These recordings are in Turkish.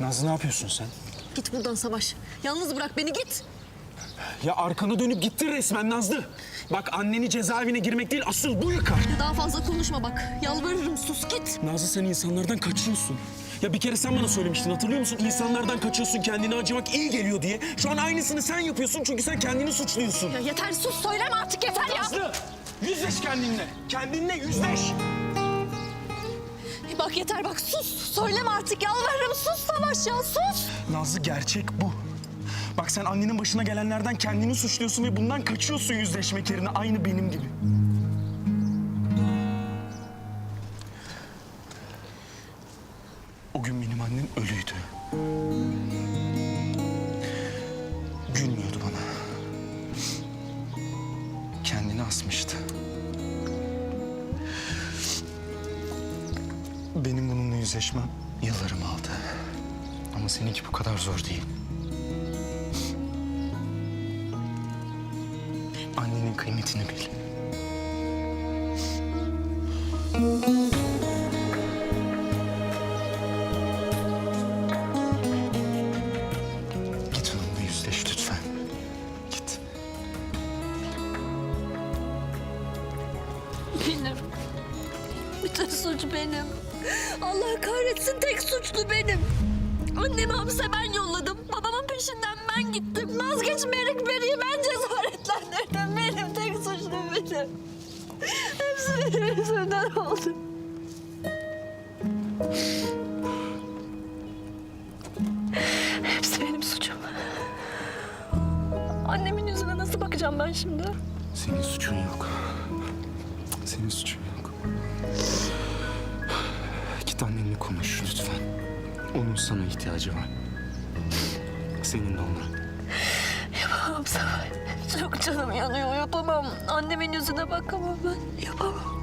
Nazlı ne yapıyorsun sen? Git buradan Savaş. Yalnız bırak beni git. Ya arkana dönüp gittin resmen Nazlı. Bak anneni cezaevine girmek değil asıl bu yıkar. Daha fazla konuşma bak. Yalvarırım sus git. Nazlı sen insanlardan kaçıyorsun. Ya bir kere sen bana söylemiştin hatırlıyor musun? İnsanlardan kaçıyorsun kendine acımak iyi geliyor diye. Şu an aynısını sen yapıyorsun çünkü sen kendini suçluyorsun. Ya yeter sus söyleme artık yeter ya. Nazlı yüzleş kendinle. Kendinle yüzleş. Bak yeter bak sus. Söyleme artık yalvarırım sus Savaş ya sus. Nazlı gerçek bu. Bak sen annenin başına gelenlerden kendini suçluyorsun ve bundan kaçıyorsun yüzleşmek yerine aynı benim gibi. O gün benim annem ölüydü. Gülmüyordu bana. Kendini asmıştı. Benim bununla yüzleşmem yıllarımı aldı. Ama seninki bu kadar zor değil. Annenin kıymetini bil. Kahretsin tek suçlu benim. Annemi hapse ben yolladım. Babamın peşinden ben gittim. Vazgeçmeyerek beriyi ben cesaretlendirdim. Benim tek suçlu benim. Hepsi benim yüzümden oldu. Hepsi benim suçum. Annemin yüzüne nasıl bakacağım ben şimdi? Senin suçun yok. Senin suçun yok. Git annenle konuş lütfen. Onun sana ihtiyacı var. Senin de ona. Yapamam Savaş. Çok canım yanıyor. Yapamam. Annemin yüzüne bakamam ben. Yapamam.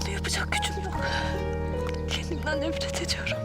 Bunu yapacak gücüm yok. Kendimden nefret ediyorum.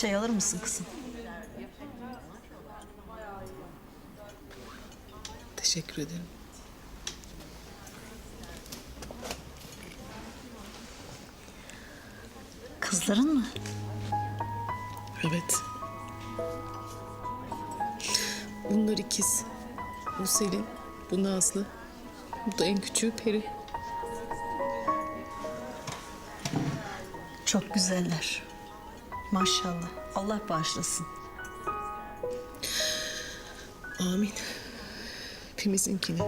Çay alır mısın kızım? Teşekkür ederim. Kızların mı? Evet. Bunlar ikiz. Bu Selin, bu Nazlı. Bu da en küçüğü Peri. Çok güzeller. Maşallah. Allah bağışlasın. Amin. Hepimizinkini.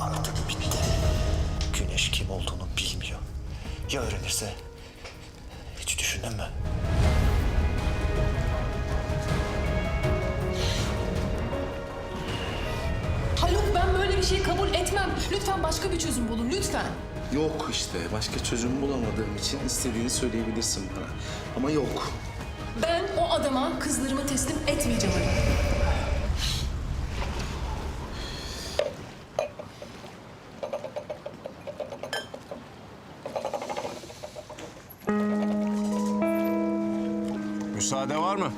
Artık bitti. Güneş kim olduğunu bilmiyor. Ya öğrenirse? Hiç düşündün mü? Haluk ben böyle bir şey kabul etmem. Lütfen başka bir çözüm bulun lütfen. Yok işte. Başka çözüm bulamadığım için istediğini söyleyebilirsin bana. Ama yok. Ben o adama kızlarımı teslim etmeyeceğim Haluk. Müsaade var mı?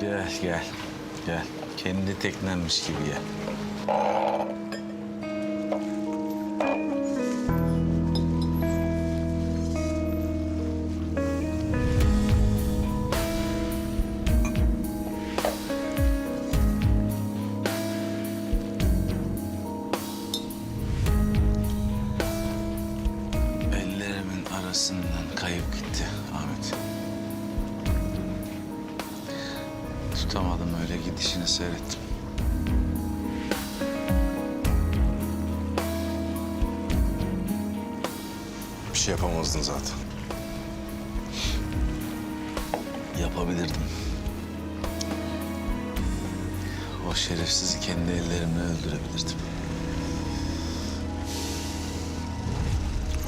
Gel, gel. Gel. Kendi teknenmiş gibi gel. Gidişini seyrettim. Bir şey yapamazdın zaten. Yapabilirdim. O şerefsizi kendi ellerimle öldürebilirdim.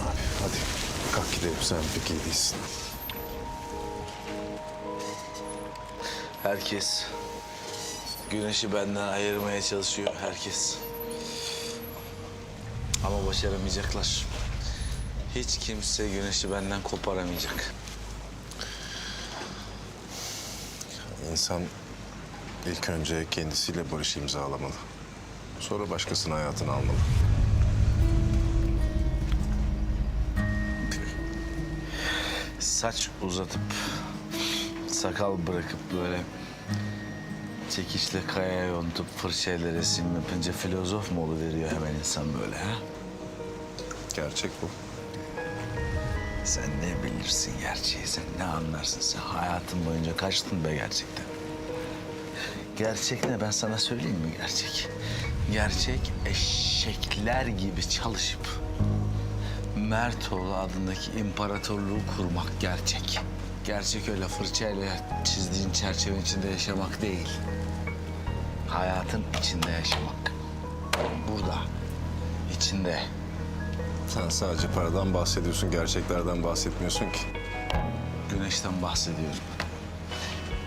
Abi hadi kalk gidelim sen pek iyi değilsin. Herkes güneşi benden ayırmaya çalışıyor herkes. Ama başaramayacaklar. Hiç kimse güneşi benden koparamayacak. İnsan ilk önce kendisiyle barış imzalamalı. Sonra başkasının hayatını almalı. Saç uzatıp sakal bırakıp böyle çekişle kayaya yontup fırçayla resim yapınca filozof mu oluveriyor hemen insan böyle ha? Gerçek bu. Sen ne bilirsin gerçeği, sen ne anlarsın sen? Hayatın boyunca kaçtın be gerçekten. Gerçek ne ben sana söyleyeyim mi gerçek? Gerçek eşekler gibi çalışıp Mertoğlu adındaki imparatorluğu kurmak gerçek. Gerçek öyle fırçayla çizdiğin çerçevenin içinde yaşamak değil. Hayatın içinde yaşamak. Burada, içinde. Sen sadece paradan bahsediyorsun, gerçeklerden bahsetmiyorsun ki. Güneşten bahsediyorum.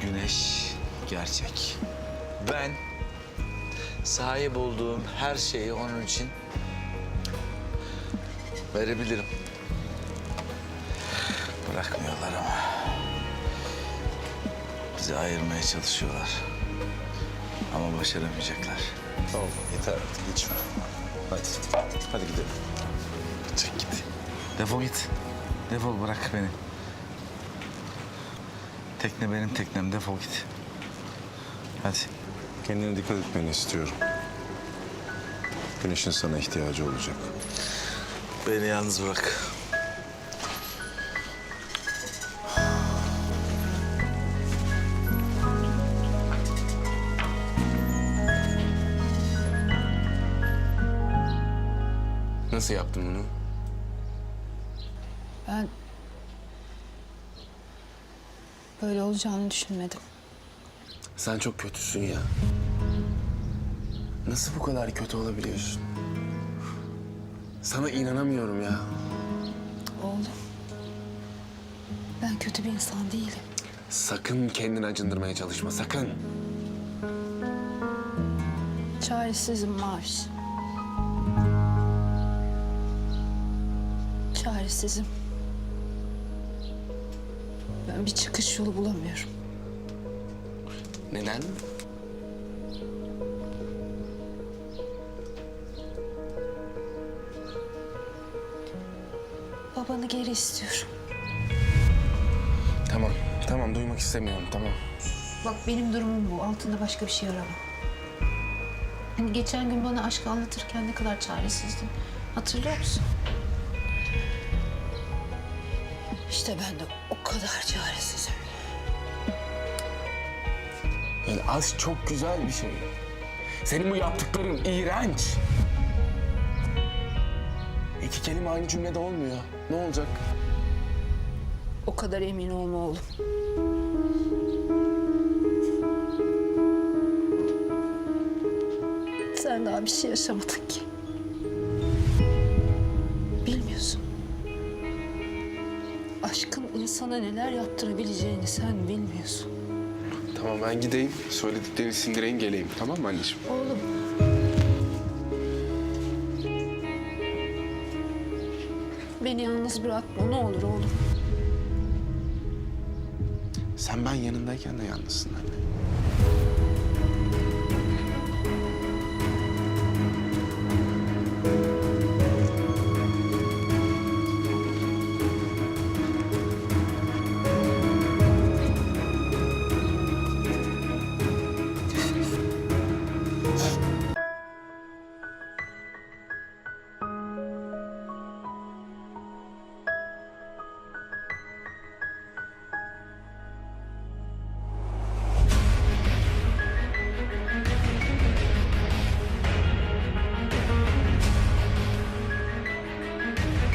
Güneş gerçek. Ben sahip olduğum her şeyi onun için verebilirim. Bırakmıyorlar ama. Bizi ayırmaya çalışıyorlar. Ama başaramayacaklar. Tamam yeter artık geçme. Hadi. Hadi gidelim. Çek git. Defol git. Defol bırak beni. Tekne benim teknem. Defol git. Hadi. Kendine dikkat etmeni istiyorum. Güneşin sana ihtiyacı olacak. Beni yalnız bırak. Nasıl yaptın bunu? Ben böyle olacağını düşünmedim. Sen çok kötüsün ya. Nasıl bu kadar kötü olabiliyorsun? Sana inanamıyorum ya. Oğlum. Ben kötü bir insan değilim. Sakın kendini acındırmaya çalışma, sakın. Çaresizim Maviş. Çaresizim. Ben bir çıkış yolu bulamıyorum. Neden? Babanı geri istiyorum. Tamam, tamam duymak istemiyorum, tamam. Bak benim durumum bu. Altında başka bir şey arama. Hani geçen gün bana aşkı anlatırken ne kadar çaresizdin. Hatırlıyor musun? İşte ben de o kadar çaresizim. Yani aşk çok güzel bir şey. Senin bu yaptıkların iğrenç. İki kelime aynı cümlede olmuyor. Ne olacak? O kadar emin olma oğlum. Sen daha bir şey yaşamadın ki. Aşkın insana neler yaptırabileceğini sen bilmiyorsun. Tamam ben gideyim, söylediklerini sindireyim geleyim. Tamam mı anneciğim? Oğlum. Beni yalnız bırakma ne olur oğlum. Sen ben yanındayken de yalnızsın anne.